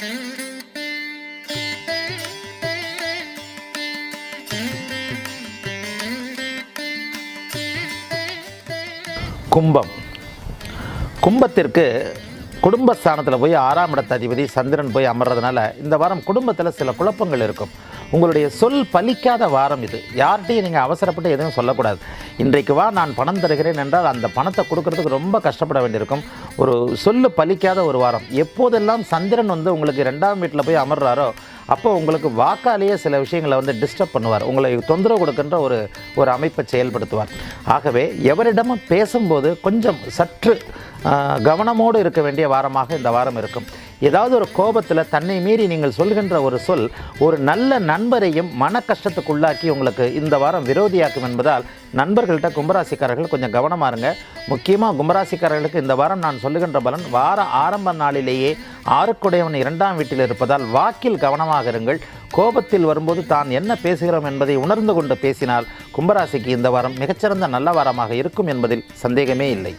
கும்பம். கும்பத்திற்கு குடும்பஸ்தானத்தில் போய் ஆறாம் இடத்த அதிபதி சந்திரன் போய் அமர்றதுனால இந்த வாரம் குடும்பத்தில் சில குழப்பங்கள் இருக்கும். உங்களுடைய சொல் பலிக்காத வாரம் இது. யார்கிட்டையும் நீங்கள் அவசரப்பட்டு எதுவும் சொல்லக்கூடாது. இன்றைக்கு வா நான் பணம் தருகிறேன் என்றால் அந்த பணத்தை கொடுக்கறதுக்கு ரொம்ப கஷ்டப்பட வேண்டியிருக்கும். ஒரு சொல்லு பலிக்காத ஒரு வாரம். எப்போதெல்லாம் சந்திரன் வந்து உங்களுக்கு ரெண்டாம் வீட்டில் போய் அமர்றாரோ அப்போ உங்களுக்கு வாக்காலேயே சில விஷயங்களை வந்து டிஸ்டர்ப் பண்ணுவார். உங்களை தொந்தரவு கொடுக்கின்ற ஒரு ஒரு அமைப்பை செயல்படுத்துவார். ஆகவே எவரிடமும் பேசும்போது கொஞ்சம் சற்று கவனமோடு இருக்க வேண்டிய வாரமாக இந்த வாரம் இருக்கும். ஏதாவது ஒரு கோபத்தில் தன்னை மீறி நீங்கள் சொல்கின்ற ஒரு சொல் ஒரு நல்ல நண்பரையும் மன கஷ்டத்துக்குள்ளாக்கி உங்களுக்கு இந்த வாரம் விரோதியாக்கும் என்பதால் நண்பர்கள்ட்ட கும்பராசிக்காரர்கள் கொஞ்சம் கவனமாக இருங்க. முக்கியமாக கும்பராசிக்காரர்களுக்கு இந்த வாரம் நான் சொல்லுகின்ற பலன் வார ஆரம்ப நாளிலேயே ஆறுக்குடையவன் இரண்டாம் வீட்டில் இருப்பதால் வாக்கில் கவனமாக இருங்கள். கோபத்தில் வரும்போது தான் என்ன பேசுகிறோம் என்பதை உணர்ந்து கொண்டு பேசினால் கும்பராசிக்கு இந்த வாரம் மிகச்சிறந்த நல்ல வாரமாக இருக்கும் என்பதில் சந்தேகமே இல்லை.